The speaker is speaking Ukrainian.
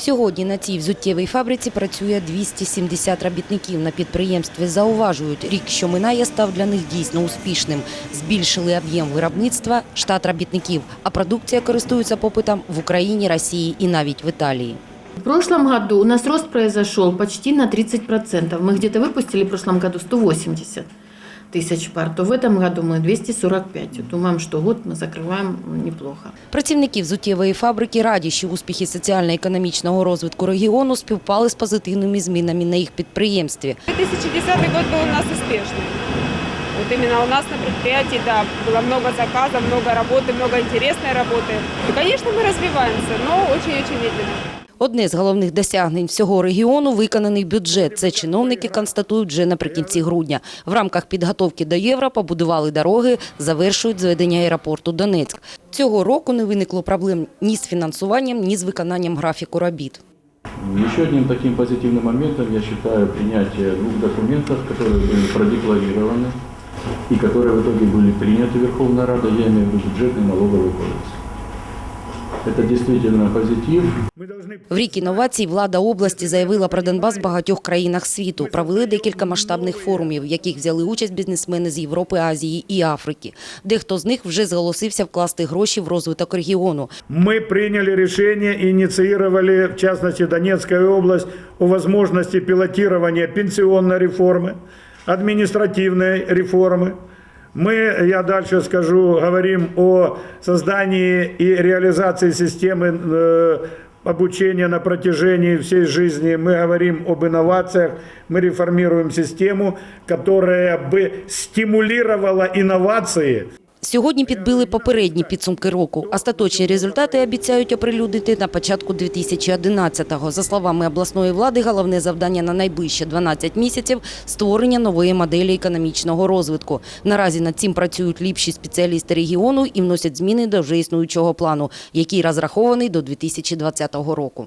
Сьогодні на цій взуттєвій фабриці працює 270 робітників. На підприємстві зауважують, рік, що минає, став для них дійсно успішним. Збільшили об'єм виробництва, штат робітників, а продукція користується попитом в Україні, Росії і навіть в Італії. В прошлом году у нас рост произошел почти на 30%. Мы где-то выпустили в прошлом году 180 тысяч пар, то в этом году мы 245. Думаем, что год мы закрываем неплохо. Працівники взуттєвої фабрики раді, що успіхи соціально-економічного розвитку регіону співпали з позитивними змінами на їх підприємстві. 2010 год был у нас успешный. Вот именно у нас на предприятии, да, было много заказов, много работы, много интересной работы. И, конечно, мы развиваемся, но очень-очень медленно. Одне з головних досягнень всього регіону – виконаний бюджет. Це чиновники констатують вже наприкінці грудня. В рамках підготовки до євро побудували дороги, завершують зведення аеропорту Донецьк. Цього року не виникло проблем ні з фінансуванням, ні з виконанням графіку робіт. Еще одним таким позитивным моментом я считаю принятие двух документов, которые были продекларированы и которые в итоге были приняты Верховной Радой, я имею в виду бюджетный и налоговый кодекс. Это действительно позитив. В рік інновацій влада області заявила про Донбас в багатьох країнах світу. Провели декілька масштабних форумів, в яких взяли участь бізнесмени з Європи, Азії і Африки. Дехто з них вже зголосився вкласти гроші в розвиток регіону. Мы приняли решение и инициировали, в частности, Донецкая область, о возможности пилотирования пенсионной реформы, административной реформы. Мы, я дальше скажу, говорим о создании и реализации системы э, обучения на протяжении всей жизни. Мы говорим об инновациях, мы реформируем систему, которая бы стимулировала инновации. Сьогодні підбили попередні підсумки року. Остаточні результати обіцяють оприлюднити на початку 2011-го. За словами обласної влади, головне завдання на найближчі 12 місяців – створення нової моделі економічного розвитку. Наразі над цим працюють ліпші спеціалісти регіону і вносять зміни до вже існуючого плану, який розрахований до 2020 року.